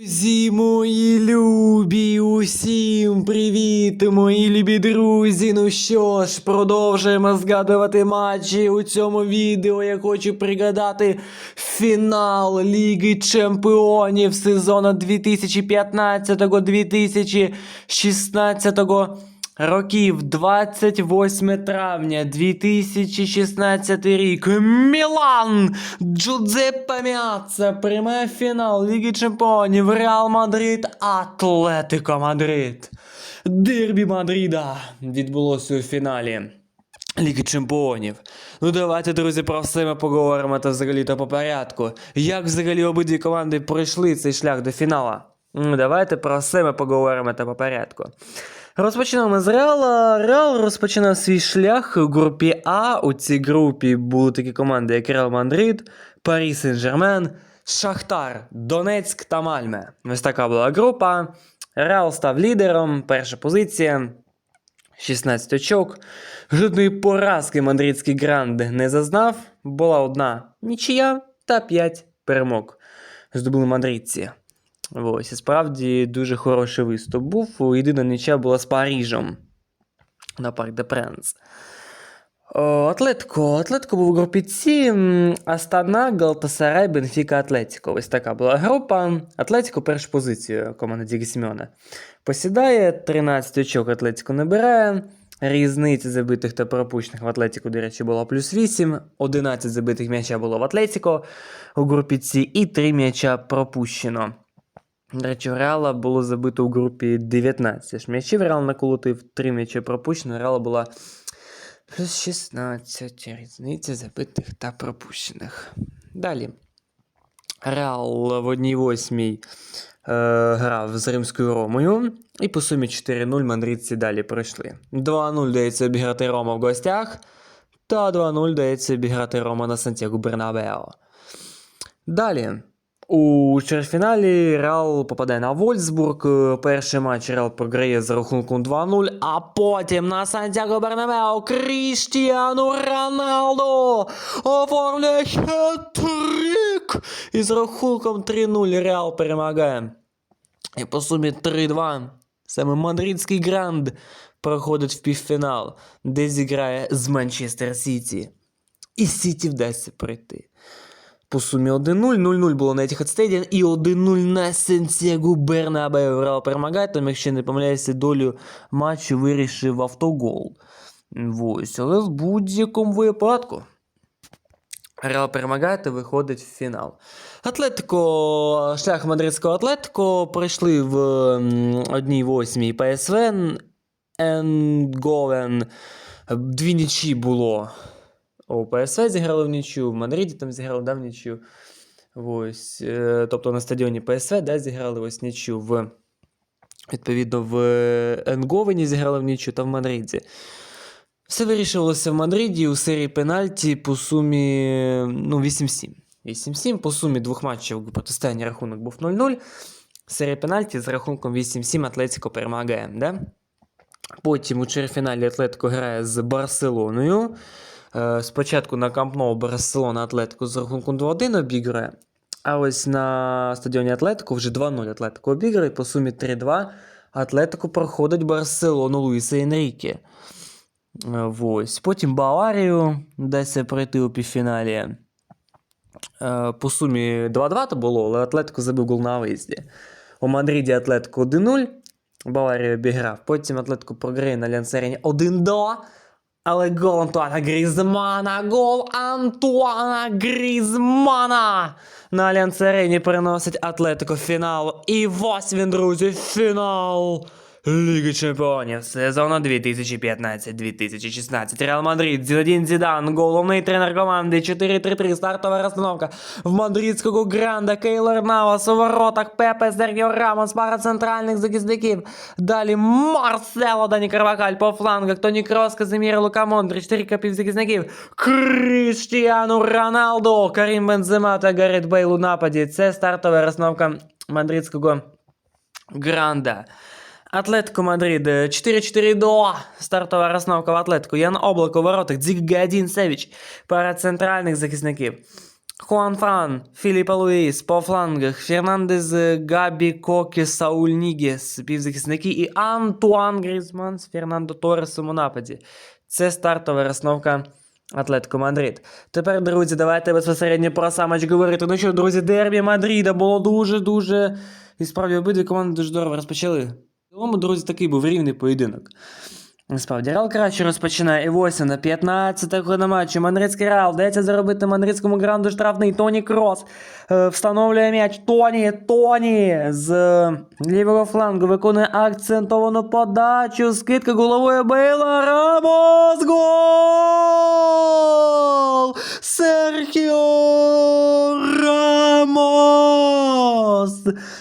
Друзі, мої любі, усім привіт, мої любі друзі. Ну що ж, продовжуємо згадувати матчі. У цьому відео я хочу пригадати фінал Ліги Чемпіонів сезону 2015-2016 років 28 травня 2016 рік. Мілан! Джузеппе Міацца приймає фінал Ліги Чемпіонів Реал Мадрид Атлетико Мадрид. Дербі Мадрида відбулося у фіналі. Ліги Чемпіонів. Ну давайте, друзі, про все ми поговоримо та взагалі то по порядку. Як взагалі обидві команди пройшли цей шлях до фінала? Ну, давайте про все ми поговоримо та по порядку. Розпочнемо з Реала. Реал розпочинав свій шлях у групі А. У цій групі були такі команди, як Реал Мадрид, Парі Сен-Жермен, Шахтар, Донецьк та Мальме. Ось така була група. Реал став лідером, перша позиція. 16 очок. Жодної поразки мадридський гранд не зазнав. Була одна нічия та 5 перемог. Здобули мадридці. Ось, і справді дуже хороший виступ був. Єдина нічия була з Парижем на Парк де Пренс. Атлетико. Атлетико був у групі С. Астана, Галтасарай, Бенфіка, Атлетико. Ось така була група. Атлетико першу позицію команда Дігі Сімеона. Посідає 13 очок Атлетико набирає. Різниця забитих та пропущених в Атлетико, до речі, була плюс 8. 11 забитих м'яча було в Атлетико у групі С і 3 м'яча пропущено. До речі, у Реала було забито у групі 19 ж м'ячів. Реал наколотив 3 м'ячі пропущено. Реала була плюс 16 різниця забитих та пропущених. Далі. Реал в 1-8 е, грав з Римською Ромою. І по сумі 4-0 мандридці далі пройшли. 2-0 дається обіграти Рома в гостях. Та 2-0 дається обіграти Рома на Сантьяго Бернабео. Далі. У чвертьфіналі Реал попадає на Вольсбург. Перший матч Реал програє за рахунком 2-0, а потім на Сантьяго Бернабео Кріштіану Роналдо оформляє хет-трик. І з рахунком 3-0 Реал перемагає. І по сумі 3-2 саме мадридський гранд проходить в півфінал, де зіграє з Манчестер Сіті. І Сіті вдасться пройти. По сумі 1-0, 0-0 було на Etihad Stadium і 1-0 на Сантьяго Бернабеу. Реал перемагає, там, якщо не помиляюся, долю матчу вирішив автогол. Ось, але в будь-якому випадку. Реал перемагає та виходить в фінал. Атлетико, шлях мадридського Атлетико пройшли в м, 1-8 ПСВ. Енговен. Дві нічі було. У ПСВ зіграли в нічю, в Мадриді там зіграли да, в нічю. Ось, е, тобто на стадіоні ПСВ да, зіграли ось нічю в. Відповідно, в Енговені зіграли в нічю та в Мадриді. Все вирішувалося в Мадриді у серії пенальті по сумі ну, 8-7. 8-7 по сумі двох матчів протистояння рахунок був 0-0. Серія пенальті з рахунком 8-7 Атлетико перемагає. Да? Потім у чвертьфіналі Атлетико грає з Барселоною. Е, Спочатку на Камп Ноу Барселона Атлетико з рахунком 2-1 обіграє. А ось на стадіоні Атлетико вже 2-0 Атлетико обіграє. По сумі 3-2 Атлетико проходить Барселону Луїса Енріке. Е, Ось. Потім Баварію дасть пройти у півфіналі. Е, По сумі 2-2 то було, але Атлетико забив гол на виїзді. У Мадриді Атлетико 1-0. Баварію обіграв. Потім Атлетико програє на Лянцерені 1-2. Але гол Антуана Грізмана, гол Антуана Грізмана на Альянс Арені переносить Атлетико фінал. І ось він, друзі, фінал Ліги Чемпіонів сезону 2015-2016. Реал Мадрид, Зінедін Зідан, головний тренер команди 4-3-3, стартова розстановка в мадридського гранда Кейлор Навас у воротах Пепе Сергіо Рамос, пара центральних захисників. Далі Марсело Дані Карвакаль по флангах, Тоні Крос, Казимір Лука Мондрич, трійка півзахисників. Кріштіану Роналдо, Карім Бензема та Гаррет Бейл у нападі. Це стартова розстановка мадридського гранда. Атлетико Мадрид 4-4 до стартова розновка в Атлетико. Ян Облак у воротах, Дзік Гадін Севіч, пара центральних захисників. Хуан Фран, Філіпа Луїс по флангах, Фернандес, Габі, Кокі, Сауль Нігес, півзахисники і Антуан Грізман з Фернандо Торресом у нападі. Це стартова розновка Атлетико Мадрид. Тепер, друзі, давайте безпосередньо про сам матч говорити. Ну що, друзі, дербі Мадріда було дуже-дуже. І справді обидві команди дуже здорово розпочали. Цілому, друзі, такий був рівний поєдинок. Насправді, Реал краще розпочинає. І ось на 15 хвилина матчу. Мадридський Реал вдається заробити мадридському гранду штрафний. Тоні Крос е, встановлює м'яч. Тоні, Тоні з е, лівого флангу виконує акцентовану подачу. Скидка головою Бейла. Рамос! Гол!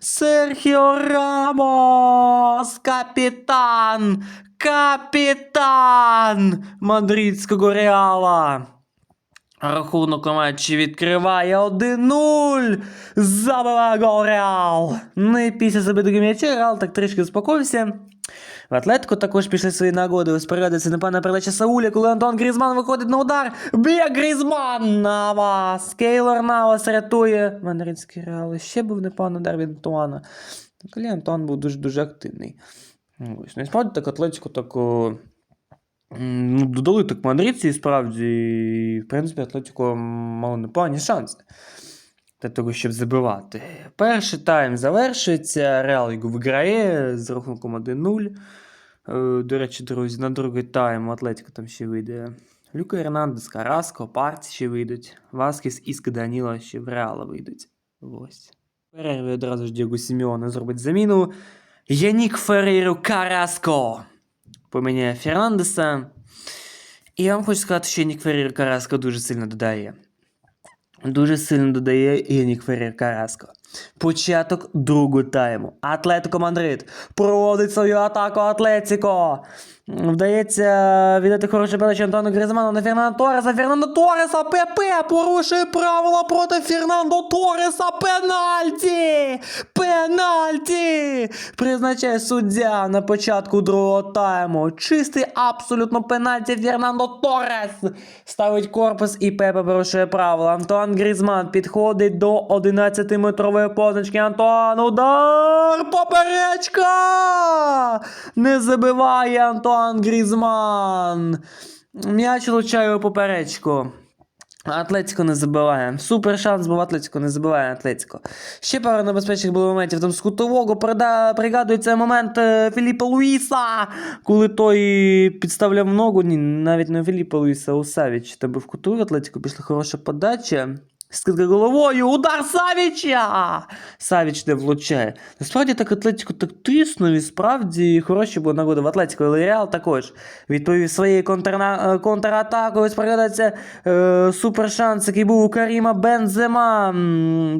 Серхіо Рамос! Капітан! Капітан мадридського Реала. Рахунок у матчі відкриває 1-0. Забиває гол Реал. Не після забитого м'яча Реал так трішки успокоївся. В Атлетику також пішли свої нагоди. Ось передається непевна передача Сауля, коли Антон Грізман виходить на удар. Б'є Грізман! Навас! Кейлор Навас рятує. Мадридський Реал. Ще був непевний удар від Антуана. Коли Антон був дуже-дуже активний. Ось, ну, справді так Атлетико так. Ну, додали так мадридці, і справді, і, в принципі, Атлетико мало непогані шанси для того, щоб забивати. Перший тайм завершується, Реал його виграє з рахунком 1-0. Е, До речі, друзі, на другий тайм у Атлетико там ще вийде. Люка Ернандес, Караско, Парці ще вийдуть. Васкіс, Іска, Даніло ще в Реала вийдуть. Ось. Перерві одразу ж Діго Сімеоне зробить заміну. Янік Феррейру Караско поміняє Фернандеса. І я вам хочу сказати, що Янік Феррейру Караско дуже сильно додає. Дуже сильно додає Янік Феррейру Караско. Початок другого тайму. Атлетико Мандрид проводить свою атаку Атлетико. Вдається віддати хорошу передачу Антону Гризману на Фернандо Торреса. Фернандо Торреса ПП порушує правила проти Фернандо Торреса. Пенальті! Пенальті! Призначає суддя на початку другого тайму. Чистий абсолютно пенальті Фернандо Торрес. Ставить корпус і Пепе порушує правила. Антуан Грізман підходить до 11-метрової позначки. Антуан удар! Поперечка! Не забиває Антуан Грізман. М'яч влучає у поперечку. Атлетико не забиває. Супер шанс був Атлетико, не забиває Атлетико. Ще пару небезпечних було моментів. Там з кутового пригадується момент е, Філіпа Луїса, коли той підставляв ногу. Ні, навіть не Філіпа Луїса, а у Савіч. Там був кутовий Атлетико, пішла хороша подача. Скидка головою, удар Савіча! Савіч не влучає. Насправді так Атлетико так тиснув і справді хороші були нагоди в Атлетико, але Реал також відповів своєю контрна... е, контратакою. Споглядається е, супер шанс, який був у Каріма Бензема.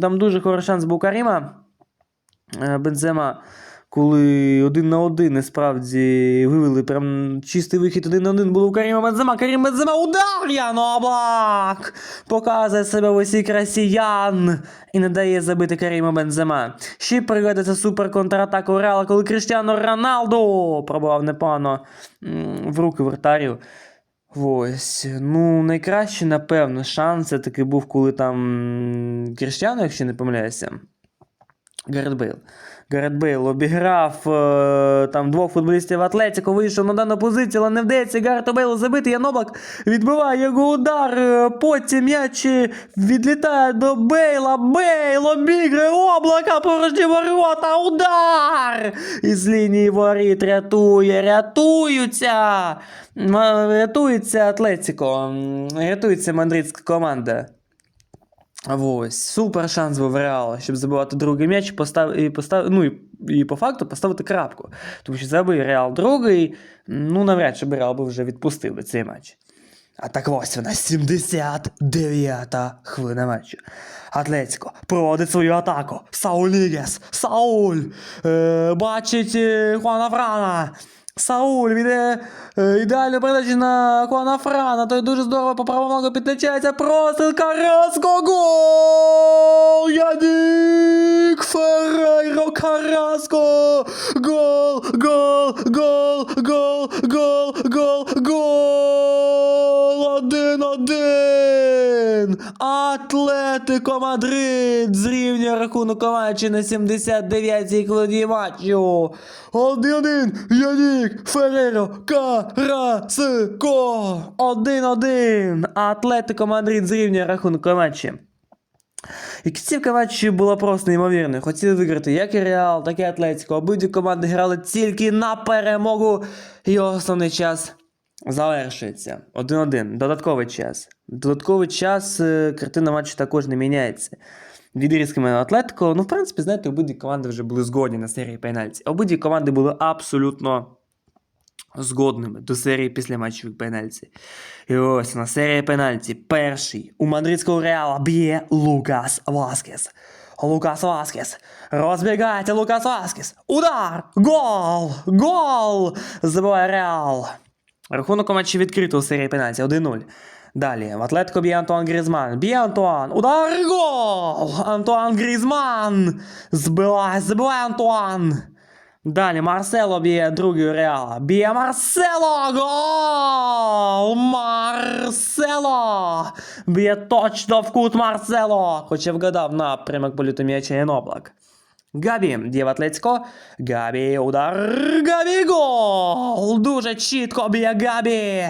Там дуже хороший шанс був у Каріма. Е, Бензема. Коли один на один насправді вивели прям чистий вихід один на один був у Каріма Бензема. Карім Бензема удар Ян Облак! Показує себе в усій красі Ян і не дає забити Каріма Бензема. Ще пригадується супер контратаку Реала, коли Кріштіано Роналдо пробував непогано в руки вратарю. Ось, ну, найкращий, напевно, шанс це таки був, коли там м, Кріштіано, якщо не помиляюся. Гаррет Бейл. Гаррет Бейл обіграв е, там двох футболістів Атлетико, вийшов на дану позицію, але не вдається Гаррету Бейлу забити. Яноблак відбиває його удар. е, Потім м'яч е, відлітає до Бейла. Бейл обіграє облака порожні ворота. Удар! Із лінії воріт рятує, рятуються. Рятується Атлетико. Рятується мадридська команда. Ось, супер шанс був Реала, щоб забивати другий м'яч постав, і, постав, ну, і, і по факту поставити крапку. Тому що забив Реал другий, ну навряд чи б Реал би вже відпустив би цей матч. А так ось вона 79-та хвилина матчу. Атлетико проводить свою атаку. Сауль Нігес. Сауль е, бачить е, Хуана Франа. Сауль віде е, ідеальну передачу на Хуана Франа. Той дуже здорово по правому ногу підлічається. Простріл Караско. Гол! Янік Феррейро Караско! Гол! Гол! Гол! Гол! Гол! Гол! Гол! Один-один! Атлет Атлетико Мадрид зрівнює рахунок матчі на 79-й хвилині матчу. 1-1 Янік Ферреро Карасико. 1-1. Атлетико Мадрид зрівнює рахунок матчі. І кінцівка матчу була просто неймовірною. Хотіли виграти як і Реал, так і Атлетико. Обидві команди грали тільки на перемогу. І основний час завершується. 1-1. Додатковий час. Додатковий час е, картина матчу також не міняється. Відрізками Атлетико, ну, в принципі, знаєте, обидві команди вже були згодні на серії пенальті. Обидві команди були абсолютно згодними до серії після матчевих пенальті. І ось на серії пенальті перший у мадридського реала б'є Лукас Васкес. Лукас Васкес. Розбігається Лукас Васкес. Удар! Гол! Гол! Забиває Реал. Рахунок у матчі відкрито у серії пенальті 1-0. Далі в Атлетико б'є Антуан Грізман. Б'є Антуан. Удар гол! Антуан Грізман! Збиває, збиває Антуан! Далі Марсело б'є другий Реала. Б'є Марсело! Гол! Марсело! Б'є точно в кут Марсело! Хоча вгадав напрямок політу м'яча Єноблак. Габі б'є в Атлетико. Габі, удар. Габі гол! Дуже чітко б'є Габі.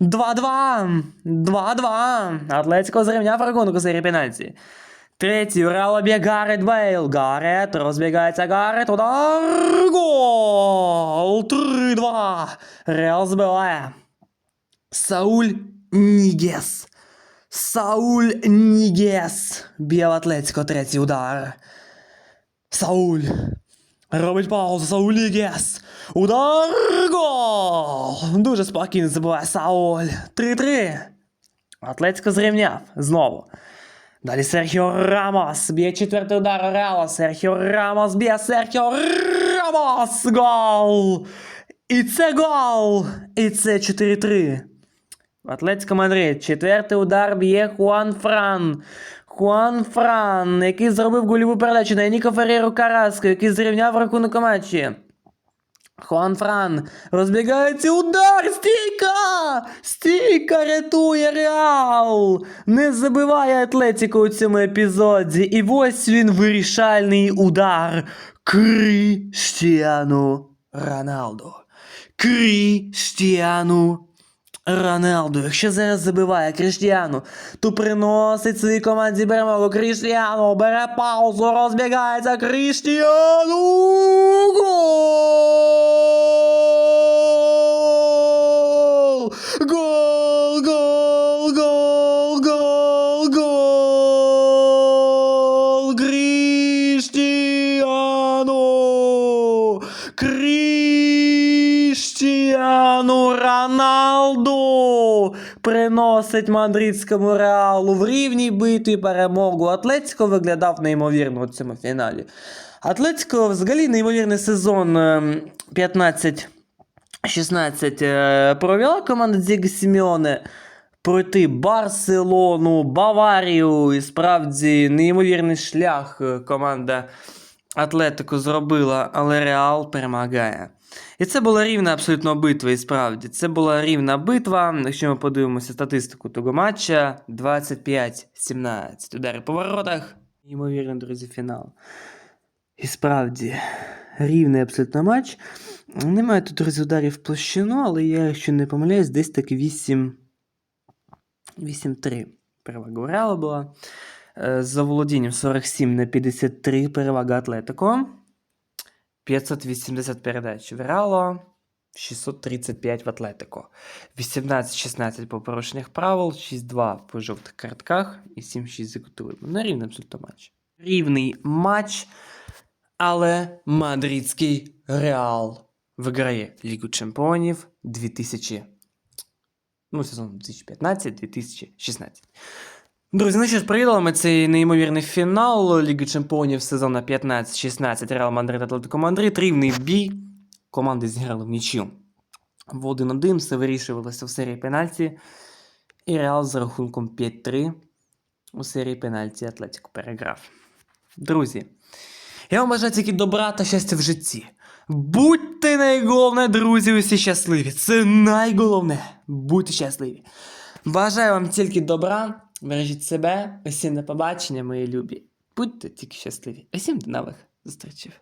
2-2. 2-2. Атлетико зрівняв рахунок у серії пенальті. Третій у Реала б'є Гарет Бейл. Гарет, розбігається Гарет. Удар. Гол! 3-2. Реал збиває. Сауль Нігес. Сауль Нігес. Б'є в Атлетико третій удар. Сауль. Робить паузу, Сауль Нігес. Удар. Гол! Дуже спокійно забиває Сауль. 3-3. Атлетико зрівняв. Знову. Далі Серхіо Рамос б'є четвертий удар Реала. Серхіо Рамос б'є Серхіо Рамос. Гол! І це гол! І це 4-3. В Атлетико Мадрид. Четвертий удар б'є Хуан Фран. Хуан Фран, який зробив гольову передачу на Ніко Ферреру Караско, який зрівняв рахунок у матчі. Хуан Фран розбігається удар! Стійка! Стійка рятує Реал! Не забиває Атлетико у цьому епізоді. І ось він вирішальний удар Кріштіану Роналду. Кріштіану Роналду. Якщо зараз забиває Кріштіану, то приносить своїй команді перемогу. Кріштіану бере паузу, розбігається Кріштіану. Гол! Приносить мадридському реалу в рівній битві перемогу. Атлетико виглядав неймовірно у цьому фіналі. Атлетико взагалі неймовірний сезон ем, 15 16 е, провела команда Дзіга Сімеоне пройти Барселону, Баварію. І справді неймовірний шлях е, команда Атлетико зробила, але Реал перемагає. І це була рівна абсолютно битва, і справді. Це була рівна битва. Якщо ми подивимося статистику того матча, 25-17 удари по воротах. Неймовірний, друзі, фінал. І справді, рівний абсолютно матч. Немає тут друзі, ударів в площину, але я, якщо не помиляюсь, десь так 8. 8-3 перевага у була. Е, За володінням 47 на 53 перевага Атлетико. 580 передач в Реало. 635 в Атлетико. 18-16 по порушеннях правил, 6-2 по жовтих картках і 7-6 за кутовими. На рівний абсолютно матч. Рівний матч, але мадридський Реал виграє Лігу Чемпіонів 2000. Ну, сезон 2015-2016. Друзі, ну що ж, привітали ми цей неймовірний фінал Ліги Чемпіонів сезону 15-16 Реал Мадрид Атлетико Мадрид. Рівний бій. Команди зіграли в нічю. В 1-1 все вирішувалося в серії пенальті. І Реал з рахунком 5-3 у серії пенальті Атлетико переграв. Друзі, я вам бажаю тільки добра та щастя в житті. Будьте найголовне, друзі, усі щасливі. Це найголовне. Будьте щасливі. Бажаю вам тільки добра, Бережіть себе, усім на побачення, мої любі. Будьте тільки щасливі. Усім до нових зустрічей.